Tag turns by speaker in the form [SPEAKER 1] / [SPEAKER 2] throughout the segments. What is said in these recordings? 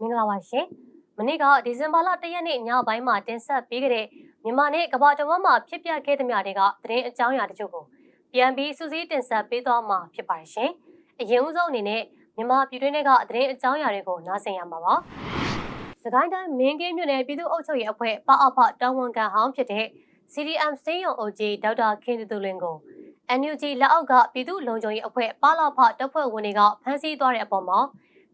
[SPEAKER 1] မင်္ဂလာပါရှင်။မနေ့ကဒီဇင်ဘာလ၁ရက်နေ့ညပိုင်းမှာတင်ဆက်ပေးခဲ့တဲ့မြန်မာနဲ့ကမ္ဘာတဝန်းမှာဖြစ်ပျက်ခဲ့သမျှတွေကသတင်းအကြောင်းအရာတချို့ကိုပြန်ပြီးစူးစီးတင်ဆက်ပေးသွားမှာဖြစ်ပါတယ်ရှင်။အရင်ဦးဆုံးအနေနဲ့မြန်မာပြည်တွင်းတွေကသတင်းအကြောင်းအရာတွေကိုနားဆင်ရမှာပါ။စကိုင်းတိုင်းမင်းကင်းမြို့နယ်ပြည်သူ့အုပ်ချုပ်ရေးအဖွဲ့ပအဖတောင်းဝန်ခံဟောင်းဖြစ်တဲ့ CDM စေးရုံအုပ်ကြီးဒေါက်တာခင်တူတူလင်းကို NUG လက်အောက်ကပြည်သူ့လုံခြုံရေးအဖွဲ့ပါလာဖတပ်ဖွဲ့ဝင်တွေကဖမ်းဆီးသွားတဲ့အပေါ်မှာ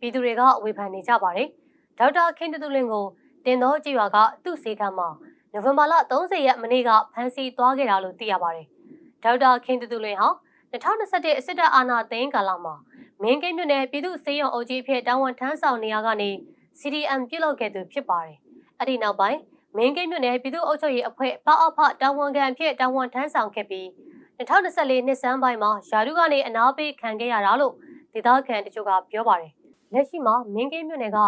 [SPEAKER 1] ပြည်သူတွေကဝေဖန်နေကြပါတယ်။ဒေါက်တာခင်တူတူလင်းကိုတင်တော်ကြည်ရွာကသူ့စေကမ်းမှာနိုဝင်ဘာလ30ရက်မနေ့ကဖမ်းဆီးသွားခဲ့တာလို့သိရပါတယ်။ဒေါက်တာခင်တူတူလင်းဟာ2021အစစ်တပ်အာဏာသိမ်းကာလမှာမင်းကင်းမြို့နယ်ပြည်သူ့စေယုံအုပ်ကြီးအဖြစ်တာဝန်ထမ်းဆောင်နေရကနေ CDM ပြုတ်လုပ်ခဲ့သူဖြစ်ပါတယ်။အဲ့ဒီနောက်ပိုင်းမင်းကင်းမြို့နယ်ပြည်သူ့အုပ်ချုပ်ရေးအဖွဲ့ပအဖတာဝန်ခံအဖြစ်တာဝန်ထမ်းဆောင်ခဲ့ပြီး2024နှစ်စန်းပိုင်းမှာယာရုကနေအနာပေးခံခဲ့ရတာလို့ဒေသခံတချို့ကပြောပါတယ်။ လက်ရှိမှာမင်းကင်းမြို့နယ်က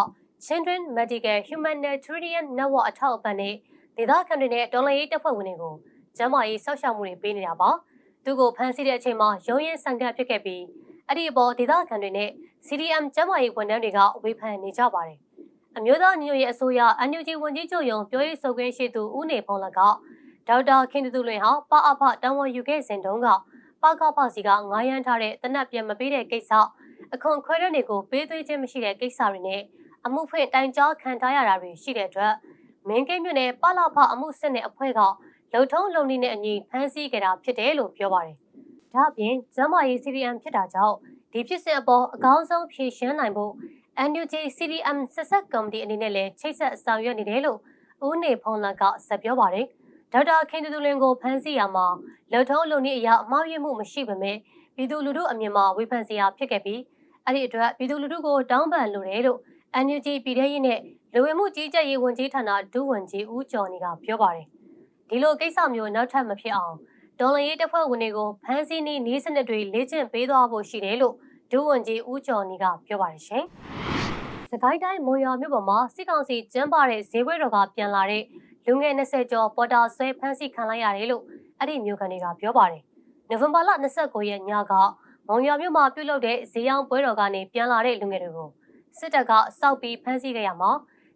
[SPEAKER 1] Children Medical Humanitarian Network အထောက်အပံ့နဲ့ဒေသခံတွေနဲ့တော်လှန်ရေးတပ်ဖွဲ့ဝင်တွေကိုကျန်းမာရေးစောင့်ရှောက်မှုတွေပေးနေတာပါ။သူကိုဖမ်းဆီးတဲ့အချိန်မှာရုံးရင်ဆန်ကပ်ဖြစ်ခဲ့ပြီးအဲ့ဒီအပေါ်ဒေသခံတွေနဲ့ CDM ကျန်းမာရေးဝန်ထမ်းတွေကဝေဖန်နေကြပါတယ်။အမျိုးသားညွှန်ရေးအစိုးရ NUG ဝန်ကြီးချုပ်ယုံပြောရေးဆိုခွင့်ရှိသူဦးနေဖုံးလကဒေါက်တာခင်တူတူလွင်ဟာပအဖတန်ဝန်ယူခဲ့စဉ်တုန်းကပကဖစီကငားရမ်းထားတဲ့တနက်ပြန်မပေးတဲ့ကိစ္စ အခွန်ခွဲတဲ့တွေကိုပေးသွေးခြင်းမရှိတဲ့ကိစ္စတွေနဲ့အမှုဖွင့်တိုင်ကြားခံထားရတာတွေရှိတဲ့အတွက်မင်းကိန်းမြို့နယ်ပလဖအမှုစစ်နဲ့အဖွဲ့ကလုံထုံးလုံနည်းနဲ့အညီဖမ်းဆီးခဲ့တာဖြစ်တယ်လို့ပြောပါတယ်။ဒါ့အပြင်ကျမရေး CDM ဖြစ်တာကြောင့်ဒီဖြစ်စဉ်အပေါ်အကောင်းဆုံးဖြေရှင်းနိုင်ဖို့ NUG CDM ဆက်ဆက်ကော်မတီအနေနဲ့လည်းချိတ်ဆက်ဆောင်ရွက်နေတယ်လို့ဦးနေဖုံးလကဆက်ပြောပါတယ်။ဒေါက်တာခင်တူတူလင်းကိုဖမ်းဆီးရမှာလုံထုံးလုံနည်းအရာအမှားယွင်းမှုမရှိပေမဲ့ပြည်သူလူထုအမြင်မှာဝေဖန်စရာဖြစ်ခဲ့ပြီး အဲ့ဒီအတွက်ပြည်သူလူထုကိုတောင်းပန်လိုတယ်လို့ NUG ပြည်ထရေးနဲ့လူဝင်မှုကြီးကြပ်ရေးဝန်ကြီးဌာနဒုဝန်ကြီးဦးကျော်နေကပြောပါတယ်။ဒီလိုကိစ္စမျိုးနောက်ထပ်မဖြစ်အောင်ဒေါ်လာရေးတပ်ဖွဲ့ဝင်တွေကိုဖမ်းဆီးနေနေစနစ်တွေလေ့ကျင့်ပေးသွားဖို့ရှိတယ်လို့ဒုဝန်ကြီးဦးကျော်နေကပြောပါတယ်ရှင်။စကိုင်းတိုင်းမွန်ရွာမြို့ပေါ်မှာစစ်ကောင်စီကျင်းပတဲ့ဈေးပွဲတော်ကပြန်လာတဲ့လူငယ်20ကျော်ပေါ်တာဆွဲဖမ်းဆီးခံလိုက်ရတယ်လို့အဲ့ဒီမြို့ခံတွေကပြောပါတယ်။နိုဝင်ဘာလ29ရက်ညက မုံရွာမြို့မှာပြုလုပ်တဲ့ဈေးရောင်းပွဲတော်ကနေပြန်လာတဲ့လူငယ်တွေကိုစစ်တပ်ကစောက်ပြီးဖမ်းဆီးခဲ့ရမှာ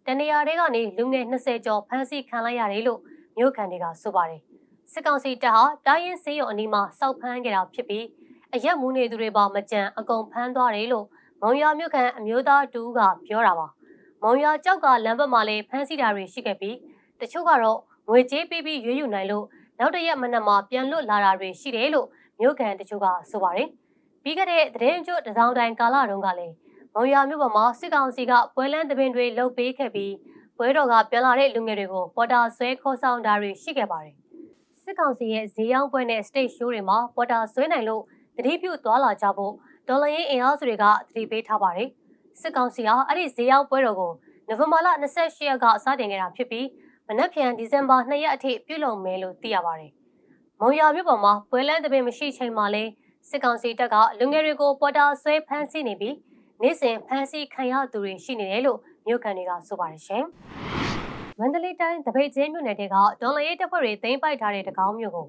[SPEAKER 1] တနေရာတွေကနေလူငယ်20ကျော်ဖမ်းဆီးခံလိုက်ရတယ်လို့မြို့ခံတွေကဆိုပါတယ်စစ်ကောင်စီတပ်ဟာတိုင်းရင်းစေးရုံအနီးမှာစောက်ဖမ်းခဲ့တာဖြစ်ပြီးအရက်မူးနေသူတွေပါမကြံအကုန်ဖမ်းသွားတယ်လို့မုံရွာမြို့ခံအမျိုးသားတူကပြောတာပါမုံရွာကြောက်ကလမ်းဘက်မှာလည်းဖမ်းဆီးတာတွေရှိခဲ့ပြီးတချို့ကတော့ငွေကြေးပေးပြီးရွေးယူနိုင်လို့နောက်တရက်မနက်မှာပြန်လွတ်လာတာတွေရှိတယ်လို့မြို့ခံတချို့ကဆိုပါတယ် ပြီးခဲ့တဲ့သတင်းကြိုတစောင်းတိုင်းကာလတုန်းကလည်းမုံရွာမြို့ပေါ်မှာစစ်ကောင်စီကပွဲလန်းသဘင်တွေလှုပ်ပေးခဲ့ပြီးပွဲတော်ကပြန်လာတဲ့လူငယ်တွေကိုပေါ်တာဆွဲခေါ်ဆောင်တာတွေရှိခဲ့ပါတယ်။စစ်ကောင်စီရဲ့ဈေးရောင်းပွဲနဲ့ stage show တွေမှာပေါ်တာဆွဲနိုင်လို့တတိပြုသွားလာကြဖို့ဒေါ်လာရင်းအင်အားစုတွေကတတိပေးထားပါတယ်။စစ်ကောင်စီဟာအဲ့ဒီဈေးရောင်းပွဲတော်ကိုနိုဝင်ဘာလ28ရက်ကစတင်ခဲ့တာဖြစ်ပြီးမနက်ဖြန်ဒီဇင်ဘာ2ရက်အထိပြုလုပ်မယ်လို့သိရပါတယ်။မုံရွာမြို့ပေါ်မှာပွဲလန်းသဘင်မရှိချိန်မှာလဲ စစ်ကောင်စီတပ်ကလူငယ်တွေကိုပေါ်တာဆွဲဖမ်းဆီးနေပြီးနေ့စဉ်ဖမ်းဆီးခံရသူတွေရှိနေတယ်လို့မြို့ခံတွေကဆိုပါတယ်ရှင်။မန္တလေးတိုင်းတပိတ်ကျင်းမြို့နယ်တွေကဒေါ်လာရေးတပ်ဖွဲ့တွေသိမ်းပိုက်ထားတဲ့တကောင်းမြို့ကို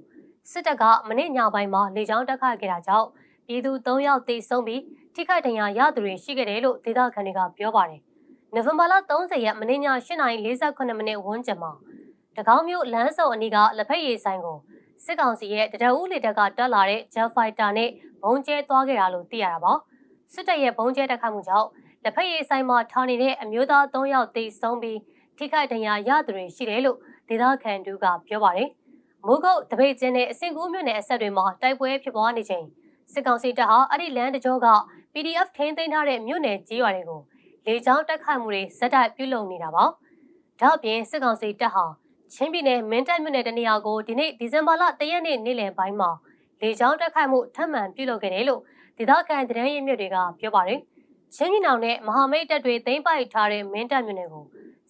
[SPEAKER 1] စစ်တပ်ကမနေ့ညပိုင်းမှာလေကြောင်းတိုက်ခိုက်ခဲ့တာကြောင့်ပြည်သူ၃ယောက်သေဆုံးပြီးထိခိုက်ဒဏ်ရာရသူတွေရှိခဲ့တယ်လို့ဒေသခံတွေကပြောပါတယ်။နိုဝင်ဘာလ30ရက်မနေ့ည8:48မိနစ်ဝန်းကျင်မှာတကောင်းမြို့လမ်းစုံအနီးကလက်ဖက်ရည်ဆိုင်ကို စစ်ကောင်စီရဲ့တရအူးလေတပ်ကတက်လာတဲ့ Jet Fighter နဲ့ဘုံကျဲသွားခဲ့တာလို့သိရတာပါ။စစ်တပ်ရဲ့ဘုံကျဲတက်ခတ်မှုကြောင့်လက်ဖက်ရည်ဆိုင်မှာထောင်နေတဲ့အမျိုးသား၃ယောက်သေဆုံးပြီးထိခိုက်ဒဏ်ရာရသူတွေရှိတယ်လို့ဒေသခံတူကပြောပါတယ်။မိုးကုတ်တပိတ်ကျင်းတဲ့အစင်ကူးမြို့နယ်အဆက်တွေမှာတိုက်ပွဲဖြစ်ပွားနေချိန်စစ်ကောင်စီတပ်ဟာအဲ့ဒီလမ်းတကြောက PDF ထိန်းသိမ်းထားတဲ့မြို့နယ်ကြီးရွာတွေကိုလေကြောင်းတိုက်ခိုက်မှုတွေဇက်တိုက်ပြုလုပ်နေတာပါ။ဒါ့အပြင်စစ်ကောင်စီတပ်ဟာ ချင်းပြည်နယ်မင်းတပ်မြို့နယ်တနေရာကိုဒီနေ့ဒီဇင်ဘာလ၁ရက်နေ့နေ့လယ်ပိုင်းမှာလေကြောင်းတိုက်ခိုက်မှုထပ်မံပြုလုပ်ခဲ့တယ်လို့ဒေသခံသတင်းရင်းမြစ်တွေကပြောပါတယ်။ချင်းပြည်နယ်နဲ့မဟာမိတ်တပ်တွေသိမ်းပိုက်ထားတဲ့မင်းတပ်မြို့နယ်ကို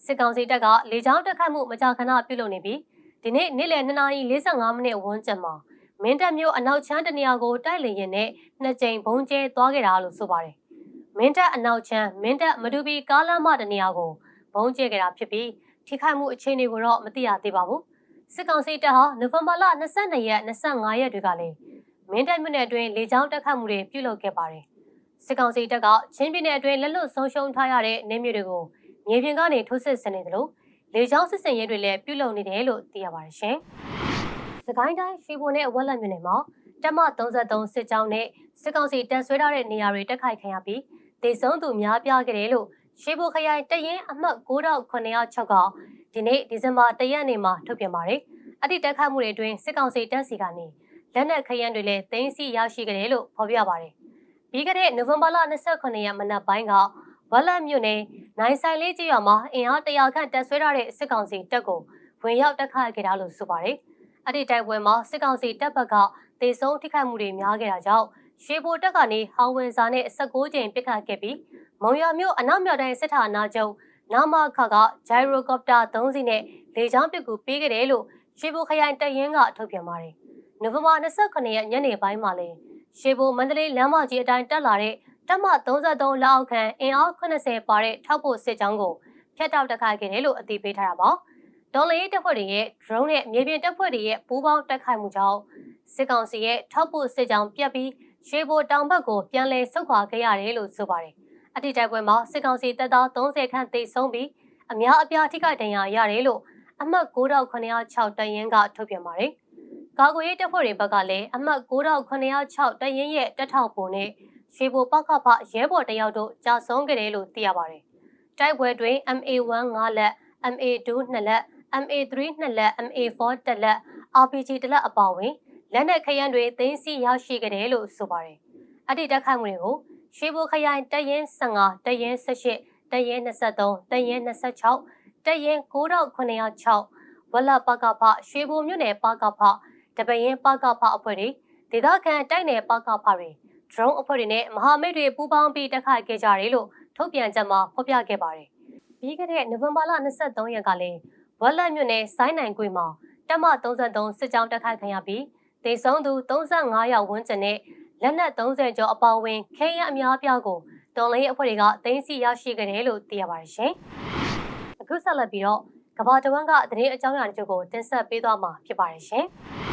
[SPEAKER 1] စစ်ကောင်စီတပ်ကလေကြောင်းတက်ခတ်မှုမကြာခဏပြုလုပ်နေပြီးဒီနေ့နေ့လယ်2:45မိနစ်ဝန်းကျင်မှာမင်းတပ်မြို့အနောက်ချမ်းတနေရာကိုတိုက်လေရင်နဲ့နှစ်ကြိမ်ဘုံကျဲသွားခဲ့တာလို့ဆိုပါတယ်။မင်းတပ်အနောက်ချမ်းမင်းတပ်မတူပီကားလမ်းမတနေရာကိုဘုံကျဲခဲ့တာဖြစ်ပြီး ထိခိုက်မှုအခြေအနေကိုတော့မသိရသေးပါဘူး။စစ်ကောင်စီတပ်ဟာနိုဝင်ဘာလ22ရက်25ရက်တွေကလည်းမင်းတပ်မြို့နယ်အတွင်းလေကြောင်းတက်ခတ်မှုတွေပြုလုပ်ခဲ့ပါတယ်။စစ်ကောင်စီတပ်ကချင်းပြည်နယ်အတွင်းလက်လွတ်ဆုံးရှုံးထားရတဲ့နေမျိုးတွေကိုမြေပြင်ကနေထိုးစစ်ဆင်နေတယ်လို့လေကြောင်းစစ်စင်ရေးတွေလည်းပြုလုပ်နေတယ်လို့သိရပါတယ်ရှင်။စကိုင်းတိုင်းရွှေဘိုနဲ့ဝက်လက်မြို့နယ်မှာတက်မ33စစ်ကြောင်းနဲ့စစ်ကောင်စီတပ်ဆွဲထားတဲ့နေရာတွေတက်ခိုက်ခံရပြီးဒေဆုံးသူများပြားခဲ့တယ်လို့ ရွှေဘိုခရိုင်တရင်အမှတ်9906ကဒီနေ့ဒီဇင်ဘာ1ရက်နေ့မှာထုတ်ပြန်ပါတယ်။အတိတက်ခတ်မှုတွေအတွင်းစစ်ကောင်စီတပ်စီကနေလက်နက်ခရမ်းတွေလည်းသိမ်းဆီးရရှိခဲ့တယ်လို့ဖော်ပြပါတယ်။ပြီးခဲ့တဲ့နိုဝင်ဘာလ29ရက်မနက်ပိုင်းကဝက်လက်မြို့နယ်နိုင်ဆိုင်လေးကြီးရွာမှာအင်အားတရာခန့်တပ်ဆွဲထားတဲ့စစ်ကောင်စီတပ်ကိုဝင်ရောက်တက်ခတ်ခဲ့တာလို့ဆိုပါတယ်။အဲ့ဒီတိုက်ပွဲမှာစစ်ကောင်စီတပ်ဘက်ကတေဆုံးထိခိုက်မှုတွေများခဲ့တာကြောင့်ရွှေဘိုတက်ကနေဟောင်ဝင်စာနဲ့16ကြိမ်ပစ်ခတ်ခဲ့ပြီး မုံရမြို့အနောက်မြောက်တိုင်းစစ်ဌာနချုပ်နာမခကဂျိုင်ရိုကော်ပတာ3စီးနဲ့လေကြောင်းပစ်ကူပေးခဲ့တယ်လို့ရွှေဘိုခရိုင်တရင်ကထုတ်ပြန်ပါတယ်။နိုဝင်ဘာ29ရက်ညနေပိုင်းမှာလည်းရွှေဘိုမန္တလေးလမ်းမကြီးအတိုင်းတက်လာတဲ့တပ်မ33လက်အောက်ခံအင်အား80ပါတဲ့ထောက်ပို့စစ်ကြောင်းကိုဖျက်တောက်တက်ခိုက်ခဲ့တယ်လို့အသိပေးထားတာပါ။ဒေါ်လေးတပ်ဖွဲ့တွေရဲ့ drone နဲ့မြေပြင်တပ်ဖွဲ့တွေရဲ့ပူးပေါင်းတက်ခိုက်မှုကြောင့်စစ်ကောင်စီရဲ့ထောက်ပို့စစ်ကြောင်းပြတ်ပြီးရွှေဘိုတောင်ဘက်ကိုပြန်လည်ဆုတ်ခွာခဲ့ရတယ်လို့ဆိုပါတယ်။ အတိတိုက်ပွဲမှာစစ်ကောင်စီတပ်သား30ခန့်သေဆုံးပြီးအများအပြားထိခိုက်ဒဏ်ရာရတယ်လို့အမှတ်9906တရင်ကထုတ်ပြန်ပါတယ်။ကာကွယ်ရေးတပ်ဖွဲ့တွေဘက်ကလည်းအမှတ်9906တရင်ရဲ့တက်ထောက်ပုံနဲ့ရွှေဘိုပကဖရဲဘော်တယောက်တို့ကြာဆုံးခဲ့တယ်လို့သိရပါတယ်။တိုက်ပွဲတွင် MA1 5လက် MA2 2လက် MA3 2လက် MA4 1လက် RPG တလက်အပါအဝင်လက်နက်ခရမ်းတွေသိမ်းဆည်းရရှိခဲ့တယ်လို့ဆိုပါတယ်။အတိတက်ခိုက်မှုတွေကို ရွှေဘိုခရိုင်တရင်15တရင်18တရင်23တရင်26တရင်9906ဝလပကဖရွှေဘိုမြို့နယ်ပကဖတပရင်ပကဖအဖွဲ့တွေဒေသခံတိုက်နယ်ပကဖတွေ drone အဖွဲ့တွေနဲ့မဟာမိတ်တွေပူးပေါင်းပြီးတက်ခိုက်ခဲ့ကြတယ်လို့ထုတ်ပြန်ချက်မှာဖော်ပြခဲ့ပါတယ်။ပြီးခဲ့တဲ့နိုဝင်ဘာလ23ရက်ကလည်းဝက်လက်မြို့နယ်ဆိုင်းနိုင်ကွေမှာတက်မ33စစ်ကြောင်းတက်ခိုက်ခံရပြီးဒေဆုံးသူ35ယောက်ဝန်းကျင်နဲ့ လက်နက်30ကျော်အပါအဝင်ခဲရအများပြားကိုတော်လိုင်းအဖွဲ့တွေကတင်းစီရရှိခဲ့တယ်လို့သိရပါတယ်ရှင်။အခုဆက်လက်ပြီးတော့ကဘာတဝန်းကသတင်းအကြောင်းအရာတို့ကိုတင်ဆက်ပေးသွားမှာဖြစ်ပါတယ်ရှင်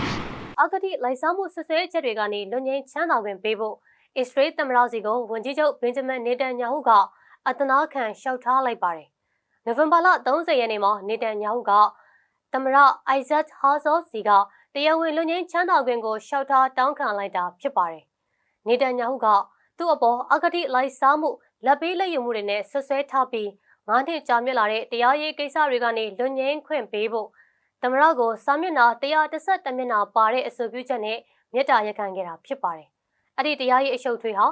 [SPEAKER 1] ။အဂတိလိုက်စားမှုဆွဆွဲချက်တွေကနေလွန်ငင်းချမ်းသာခွင့်ပေးဖို့အစ္စရေးသမ္မတစီကိုဝန်ကြီးချုပ်ဘင်ဂျမင်နေတန်ညာဟုကအတနာခံလျှောက်ထားလိုက်ပါတယ်။နိုဝင်ဘာလ30ရက်နေ့မှာနေတန်ညာဟုကသမ္မတအိုက်ဇက်ဟာဇောစီကတရားဝင်လူငင်းချမ်းသာခွင့်ကိုရှောက်ထားတောင်းခံလိုက်တာဖြစ်ပါတယ်။ နေတန်ညာဟုကသူ့အပေါ်အဂတိလိုက်စားမှုလက်ပေးလက်ယူမှုတွေနဲ့ဆွဆွဲထားပြီးငါးနှစ်ကြာမြင့်လာတဲ့တရားရေးကိစ္စတွေကနေလူငင်းခွင့်ပေးဖို့သမရကိုစာမျက်နှာ132မျက်နှာပါတဲ့အဆိုပြုချက်နဲ့မြစ်တာရက်ခံခဲ့တာဖြစ်ပါတယ်။အဲ့ဒီတရားရေးအရှုပ်ထွေးဟာ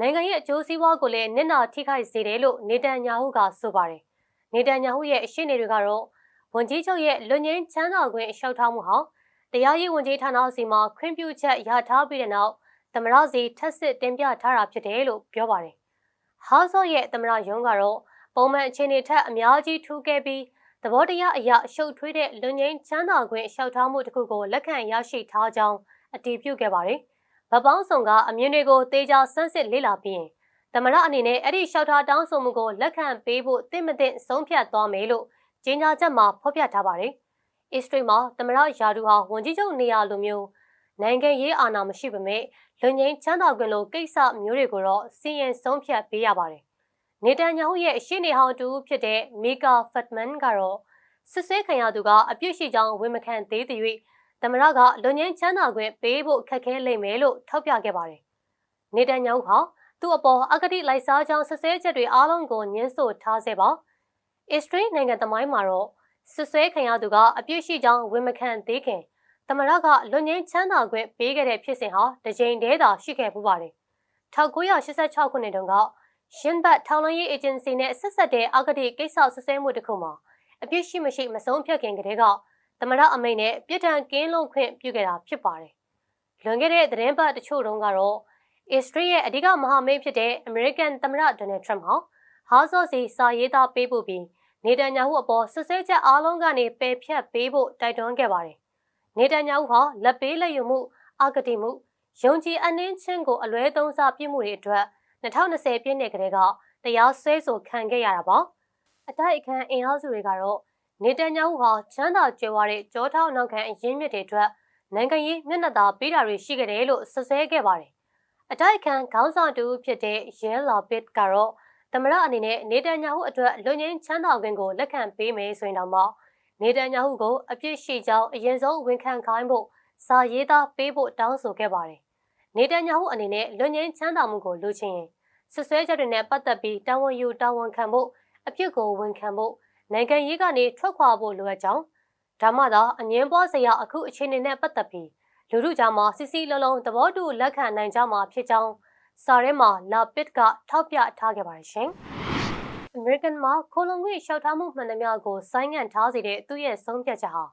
[SPEAKER 1] နိုင်ငံရဲ့အကျိုးစီးပွားကိုလည်းနစ်နာထိခိုက်စေတယ်လို့နေတန်ညာဟုကဆိုပါတယ်။နေတန်ညာဟုရဲ့အရှိနေတွေကတော့ဝန်ကြီးချုပ်ရဲ့လူငင်းချမ်းသာခွင့်အလျှောက်ထားမှုဟာတရားရေးဝန်ကြီးဌာနစီမှာခွင့်ပြုချက်ရထားပြီးတဲ့နောက် သမရစီထက်စစ်တင်ပြထားတာဖြစ်တယ်လို့ပြောပါတယ်။ဟာဆော့ရဲ့သမရယုံကတော့ပုံမှန်အခြေအနေထက်အများကြီးထူးခဲ့ပြီးသဘောတရားအရာအရှုပ်ထွေးတဲ့လူငင်းချမ်းသာခွင့်လျှောက်ထားမှုတစ်ခုကိုလက်ခံရရှိထားကြောင်းအတည်ပြုခဲ့ပါတယ်။ဗပောင်းဆောင်ကအမြင်တွေကိုတေချာဆန်းစစ်လေ့လာပြီးသမရအနေနဲ့အဲ့ဒီလျှောက်ထားတောင်းဆိုမှုကိုလက်ခံပေးဖို့တင့်မတင့်ဆုံးဖြတ်သွားမယ်လို့ကြေညာချက်မှာဖော်ပြထားပါတယ်။အစ္စရေးမှာသမရယာဒူဟာဝန်ကြီးချုပ်နေရာလိုမျိုး နိုင်ငံရေးအာဏာမရှိပေမဲ့လူငင်းချမ်းသာခွင့်လိုကိစ္စမျိုးတွေကိုတော့စီရင်ဆုံးဖြတ်ပေးရပါတယ်။နေတန်ညာဟုရဲ့ရှင်းနေဟောင်းတူဖြစ်တဲ့မီကာဖတ်မန်ကတော့စစ်ဆေးခံရသူကအပြစ်ရှိကြောင်းဝန်မခံသေးတဲ့၍သမရကလူငင်းချမ်းသာခွင့်ပေးဖို့ခက်ခဲလိမ့်မယ်လို့ထောက်ပြခဲ့ပါတယ်။နေတန်ညာဟုဟာသူ့အပေါ်အဂတိလိုက်စားကြောင်းစစ်ဆေးချက်တွေအားလုံးကိုညှင်းဆို့ထားစေပါ။အစ္စရေးနိုင်ငံသမိုင်းမှာတော့စစ်ဆွဲခံရသူကအပြစ်ရှိကြောင်းဝန်မခံသေးခင် သမရကလွန်ငင်းချမ်းသာခွင့်ပေးခဲ့တဲ့ဖြစ်စဉ်ဟာတကြိမ်တည်းသာရှိခဲ့ပူပါတယ်1986ခုနှစ်တုန်းကရှင်းဘတ်ထောင်လန်းရေးအေဂျင်စီနဲ့ဆက်ဆက်တဲ့အဂတိကိစ္စဆက်ဆဲမှုတစ်ခုမှာအပြစ်ရှိမရှိမဆုံးဖြတ်ခင်ကတည်းကသမရအမိန်နဲ့ပြစ်ဒဏ်ကင်းလွတ်ခွင့်ပြုခဲ့တာဖြစ်ပါတယ်လွန်ခဲ့တဲ့သတင်းပတ်တချို့တုန်းကတော့အစ္စရေးရဲ့အဓိကမဟာမိတ်ဖြစ်တဲ့အမေရိကန်သမ္မတဒေါ်နယ်ထရမ့်ဟာဟာဇော့စီစာရေးသားပေးပို့ပြီးနေတန်ညာဟုအပေါ်စစ်ဆေးချက်အားလုံးကနေပယ်ဖြတ်ပေးဖို့တိုက်တွန်းခဲ့ပါတယ်။ နေတန်ညာဟုဟာလက်ပေးလက်ယူမှုအဂတိမှုယုံကြည်အနှင်းချင်းကိုအလွဲသုံးစားပြမှုတွေအတွက်2020ပြည့်နှစ်ကလေးကတရားစွဲဆိုခံခဲ့ရတာပါ။အတိုက်အခံအင်အားစုတွေကတော့နေတန်ညာဟုဟာချမ်းသာကြွယ်ဝတဲ့ကြောထောက်နောက်ခံအရင်းမြစ်တွေအတွက်နိုင်ငံရေးမျက်နှာသာပေးတာတွေရှိခဲ့တယ်လို့ဆွဆွဲခဲ့ပါတယ်။အတိုက်အခံခေါင်းဆောင်တူဖြစ်တဲ့ရဲလာပစ်ကတော့သမရအနေနဲ့နေတန်ညာဟုအတွက်လွန်ငင်းချမ်းသာခွင့်ကိုလက်ခံပေးမယ်ဆိုရင်တော့မှ နေတန်ညာဟုကိုအပြစ်ရှိကြောင်းအရင်ဆုံးဝန်ခံခိုင်းဖို့စာရေးသားပေးဖို့တောင်းဆိုခဲ့ပါတယ်။နေတန်ညာဟုအနေနဲ့လွန်ငင်းချမ်းသာမှုကိုလိုချင်ရင်ဆွဆွဲချက်တွေနဲ့ပတ်သက်ပြီးတာဝန်ယူတာဝန်ခံဖို့အပြစ်ကိုဝန်ခံဖို့နိုင်ငံရေးကနေထွက်ခွာဖို့လိုအပ်ကြောင်းဒါမှသာအငင်းပွားစရာအခုအခြေအနေနဲ့ပတ်သက်ပြီးလူထုကြားမှာစစ်စစ်လုံးလုံးသဘောတူလက်ခံနိုင်ကြမှာဖြစ်ကြောင်းစာရဲမှာလာပစ်ကထောက်ပြထားခဲ့ပါတယ်ရှင်။ American မှာခိုလုံခွင့်လျှောက်ထားမှုမှန်သမျှကိုဆိုင်းငံ့ထားစေတဲ့သူ့ရဲ့ဆုံးဖြတ်ချက်ဟာ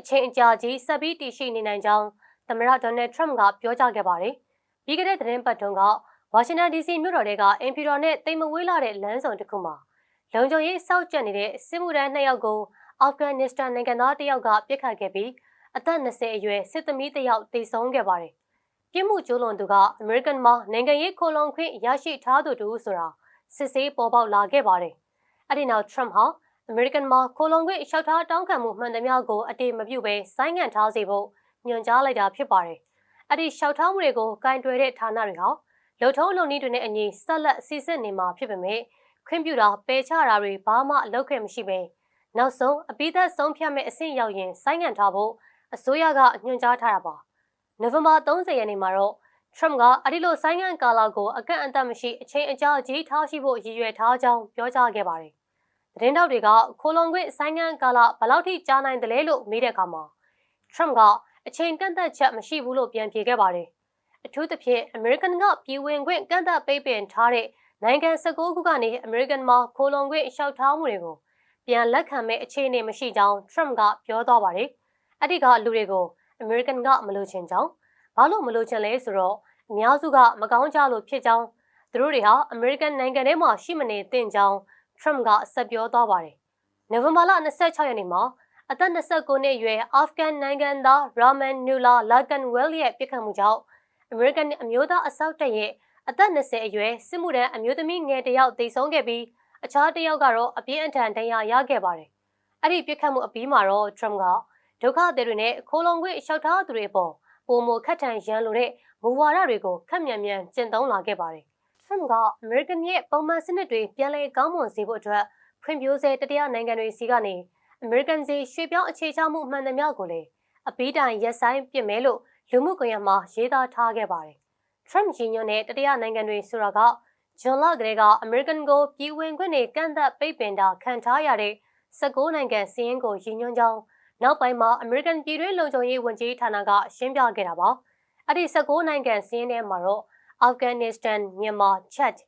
[SPEAKER 1] အချိန်အကြာကြီးဆက်ပြီးတည်ရှိနေနိုင်ကြောင်းသမ္မတဒေါ်နယ်ထရမ့်ကပြောကြားခဲ့ပါတယ်။ပြီးခဲ့တဲ့သတင်းပတ်တုန်းကဝါရှင်တန် DC မြို့တော်ကအင်ဖီတော်နဲ့တိမ်မဝေးလာတဲ့လမ်းဆောင်တစ်ခုမှာလုံခြုံရေးစောင့်ကြပ်နေတဲ့စစ်မှုထမ်းနှစ်ယောက်ကိုအာဖဂန်နစ္စတန်နိုင်ငံသားတစ်ယောက်ကပြစ်ခတ်ခဲ့ပြီးအသက်20အရွယ်စစ်သမီးတစ်ယောက်သေဆုံးခဲ့ပါတယ်။ပြစ်မှုကျူးလွန်သူကအမေရိကန်မှာနိုင်ငံရေးခိုလုံခွင့်ရရှိထားသူတူဆိုတာ စစ်ဆေးပေါ်ပေါက်လာခဲ့ပါတယ်။အဲဒီနောက်ထရမ့်ဟာအမေရိကန်မှာခိုလုံခွင့်လျှောက်ထားတောင်းခံမှုမှန်သမျှကိုအတေမပြုဘဲဆိုင်းငံ့ထားစေဖို့ညွှန်ကြားလိုက်တာဖြစ်ပါတယ်။အဲ့ဒီလျှောက်ထားမှုတွေကိုကင်တွယ်တဲ့ဌာနတွေဟာလုံထုံးလုံနည်းတွေနဲ့အညီဆက်လက်စီစစ်နေမှာဖြစ်ပေမဲ့ခွင့်ပြုတာပယ်ချတာတွေဘာမှအလုပ်ခဲ့မရှိပဲနောက်ဆုံးအပိသက်ဆုံးဖြတ်မဲ့အဆင့်ရောက်ရင်ဆိုင်းငံ့ထားဖို့အစိုးရကညွှန်ကြားထားတာပါနိုဝင်ဘာ30ရက်နေ့မှာတော့ ထရမ့်ကအဲ့ဒီလိုဆိုင်းငံ့ကာလာကိုအကန့်အသတ်မရှိအချိန်အကြာကြီးထားရှိဖို့ရည်ရွယ်ထားကြောင်းပြောကြားခဲ့ပါတယ်သတင်းတောက်တွေကခိုလုံခွင့်ဆိုင်းငံ့ကာလာဘယ်လောက်ထိကြားနိုင်တယ်လဲလို့မေးတဲ့အခါမှာထရမ့်ကအချိန်ကန့်သက်ချက်မရှိဘူးလို့ပြန်ဖြေခဲ့ပါတယ်အထူးသဖြင့်အမေရိကန်ကပြည်ဝင်ခွင့်ကန့်သတ်ပိတ်ပင်ထားတဲ့နိုင်ငံ19ခုကနေအမေရိကန်မှာခိုလုံခွင့်လျှောက်ထားမှုတွေကိုပြန်လက်ခံမဲ့အခြေအနေမရှိကြောင်းထရမ့်ကပြောသွားပါတယ်။အဲ့ဒီကလူတွေကိုအမေရိကန်ကမလို့ချင်ကြောင်း ဘာလို့မလို့ချင်လဲဆိုတော့အများစုကမကောင်းကြလို့ဖြစ်ကြောင်းသူတို့တွေဟာအမေရိကန်နိုင်ငံထဲမှာရှိမနေသင့်ကြောင်းထရမ့်ကဆက်ပြောသွားပါတယ်။နိုဝင်ဘာလ26ရက်နေ့မှာအသက်29နှစ်အရွယ်အာဖဂန်နိုင်ငံသားရာမန်နူလာလာကန်ဝဲလ်ရဲ့ပြစ်ခတ်မှုကြောင့်အမေရိကန်အမျိုးသားအစောက်တပ်ရဲ့အသက်20အရွယ်စစ်မှုထမ်းအမျိုးသမီးငယ်တစ်ယောက်သေဆုံးခဲ့ပြီးအခြားတစ်ယောက်ကတော့အပြင်းအထန်ဒဏ်ရာရခဲ့ပါတယ်။အဲ့ဒီပြစ်ခတ်မှုအပြီးမှာတော့ထရမ့်ကဒုက္ခသည်တွေနဲ့ခိုးလုံခွင့်လျှောက်ထားသူတွေအပေါ် ပုံမခတ်ထန်ရန်လိုတဲ့မူဝါဒတွေကိုခက်မြန်မြန်ကျင့်သုံးလာခဲ့ပါတယ်။ထရမ့်ကအမေရိကန်ရဲ့ပုံမှန်စနစ်တွေပြန်လည်ကောင်းမွန်စေဖို့အတွက်ဖွံ့ဖြိုးဆဲတတိယနိုင်ငံတွေစီကနေအမေရိကန်စီရွှေပြောင်းအခြေချမှုမှန်သမျှကိုလည်းအပီးတိုင်ရက်ဆိုင်ပစ်မယ်လို့လူမှုကွန်ရက်မှာရေးသားထားခဲ့ပါတယ်။ Trump ရည်ညွှန်းတဲ့တတိယနိုင်ငံတွေဆိုတာကဂျွန်လကလေးကအမေရိကန်ကိုပြည်ဝင်ခွင့်တွေကန့်သက်ပိတ်ပင်တာခံထားရတဲ့16နိုင်ငံစီးရင်ကိုရည်ညွှန်းကြောင်း နောက်ပိုင်းမှာအမေရိကန်ပြည်တွင်းလုံခြုံရေးဝန်ကြီးဌာနကရှင်းပြခဲ့တာပါ။အဲ့ဒီ16နိုင်ငံစီးရင်ထဲမှာတော့အာဖဂန်နစ္စတန်၊မြန်မာ၊ချက်၊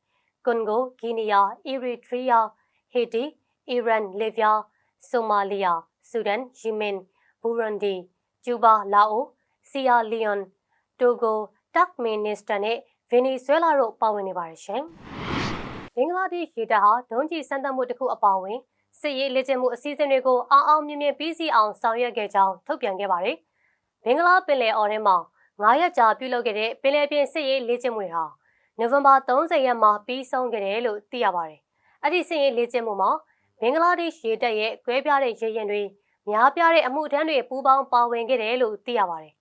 [SPEAKER 1] ကွန်ဂို၊ဂီနီယာ၊အီရီထရီးယား၊ဟေတီ၊အီရန်၊လီဗီးယား၊ဆိုမာလီယာ၊ဆူဒန်၊ယီမင်၊ဘူရွန်ဒီ၊ကျူဘာ၊လာအိုဆီယာလီယွန်တိုဂိုတက်မင်နစ္စတာနဲ့ဗင်နီဇွဲလာတို့ပါဝင်နေပါတယ်ရှင်။ဘင်္ဂလားဒေ့ရှ်ရေတပ်ဟာဒုံးကျည်စမ်းသပ်မှုတစ်ခုအပါအဝင် စစ်ရေးလေ့ကျင့်မှုအစီအစဉ်တွေကိုအောင်အောင်မြင်မြင်ပြီးစီအောင်ဆောင်ရွက်ခဲ့ကြောင်းထုတ်ပြန်ခဲ့ပါတယ်။ဘင်္ဂလားပင်လယ်အော်ထဲမှာ9ရက်ကြာပြုလုပ်ခဲ့တဲ့ပင်လယ်ပြင်စစ်ရေးလေ့ကျင့်မှုတွေဟာနိုဝင်ဘာ30ရက်မှာပြီးဆုံးခဲ့တယ်လို့သိရပါတယ်။အဲ့ဒီစစ်ရေးလေ့ကျင့်မှုမှာဘင်္ဂလားဒေ့ရှ်ရေတပ်ရဲ့ကွဲပြားတဲ့ရေရင်တွေများပြားတဲ့အမှုထမ်းတွေပူးပေါင်းပါဝင်ခဲ့တယ်လို့သိရပါတယ်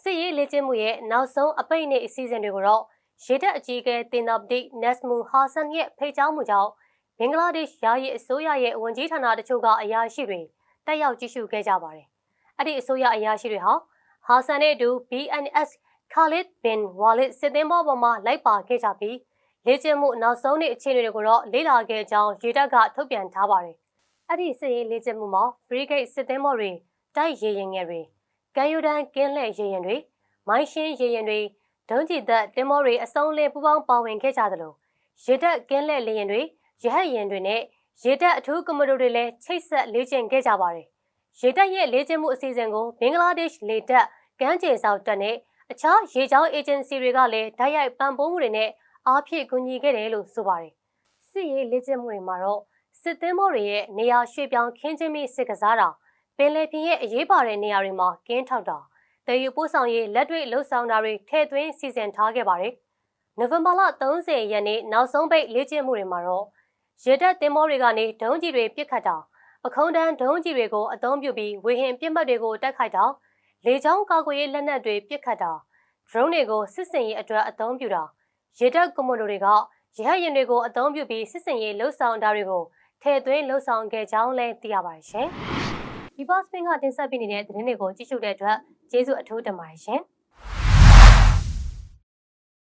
[SPEAKER 1] စစ်ရေးလေ့ကျင့်မှုရဲ့နောက်ဆုံးအပိတ်နေ့အစီအစဉ်တွေကိုတော့ရေတပ်အကြီးအကဲတင်နာပတိနက်စမူဟာဆန်ရဲ့ဖိတ်ကြားမှုကြောင့် ဘင်္ဂလားဒေ့ရှ်ယာယီအစိုးရရဲ့ဝန်ကြီးဌာနတချို့ကအရာရှိတွေတက်ရောက်ကြည့်ရှုခဲ့ကြပါတယ်။အဲ့ဒီအစိုးရအရာရှိတွေဟာဟာဆန်နဲ့အတူ BNS Khalid bin Walid စစ်သည်မောပေါ်မှာလိုက်ပါခဲ့ကြပြီးလေ့ကျင့်မှုနောက်ဆုံးနေ့အခြေအနေတွေကိုတော့လေ့လာခဲ့ကြောင်းရေတပ်ကထုတ်ပြန်ထားပါတယ်။အဲ့ဒီစစ်ရေးလေ့ကျင့်မှုမှာ Frigate စစ်သည်မောတွေတိုက်ရေရင်ငယ်တွေကမ်းရိုးတန်းကင်းလှည့်ရေရင်တွေမိုင်းရှင်းရေရင်တွေဒုံးကျည်သက်တင်မောတွေအစုံလင်ပူပေါင်းပါဝင်ခဲ့ကြသလိုရေတပ်ကင်းလှည့်လေရင်တွေ ရဟတ်ရင်တွေနဲ့ရေတပ်အထူးကွန်မန်ဒိုတွေလည်းချိတ်ဆက်လေ့ကျင့်ခဲ့ကြပါတယ်။ရေတပ်ရဲ့လေ့ကျင့်မှုအစီအစဉ်ကိုဘင်္ဂလားဒေ့ရှ်လေတပ်ကမ်းခြေစောက်တပ်နဲ့အခြားရေကြောင်းအေဂျင်စီတွေကလည်းဓာတ်ရိုက်ပံ့ပိုးမှုတွေနဲ့အားဖြည့်ကူညီခဲ့တယ်လို့ဆိုပါတယ်။စစ်ရေးလေ့ကျင့်မှုတွေမှာတော့စစ်သင်းမောတွေရဲ့နေရာရွှေ့ပြောင်းခင်းချင်းမိစစ်ကစားတာပင်လယ်ပြင်ရဲ့အရေးပါတဲ့နေရာတွေမှာကင်းထောက်တာတည်ယူပို့ဆောင်ရေးလက်တွေ့လှုပ်ဆောင်တာတွေထည့်သွင်းစီစဉ်ထားခဲ့ပါတယ်။နိုဝင်ဘာလ30ရက်နေ့နောက်ဆုံးပိတ်လေ့ကျင့်မှုတွေမှာတော့ ရေတပ်သင်္ဘောတွေကနေဒုံးကျည်တွေပစ်ခတ်တာပခုံးတန်းဒုံးကျည်တွေကိုအသုံးပြုပြီးဝေဟင်ပြစ်မှတ်တွေကိုတိုက်ခိုက်တာလေကြောင်းကာကွယ်ရေးလက်နက်တွေပစ်ခတ်တာ drone တွေကိုစစ်စင်ရေးအတွက်အသုံးပြုတာရေတပ်ကွန်မန်ဒိုတွေကရဟတ်ရင်တွေကိုအသုံးပြုပြီးစစ်စင်ရေးလှုပ်ဆောင်တာတွေကိုထည့်သွင်းလှုပ်ဆောင်ခဲ့ကြောင်းလည်းသိရပါတယ်ရှင်။ Viva Spin ကတင်ဆက်ပေးနေတဲ့သတင်းတွေကိုကြည့်ရှုတဲ့အတွက်ကျေးဇူးအထူးတင်ပါတယ်ရှင်။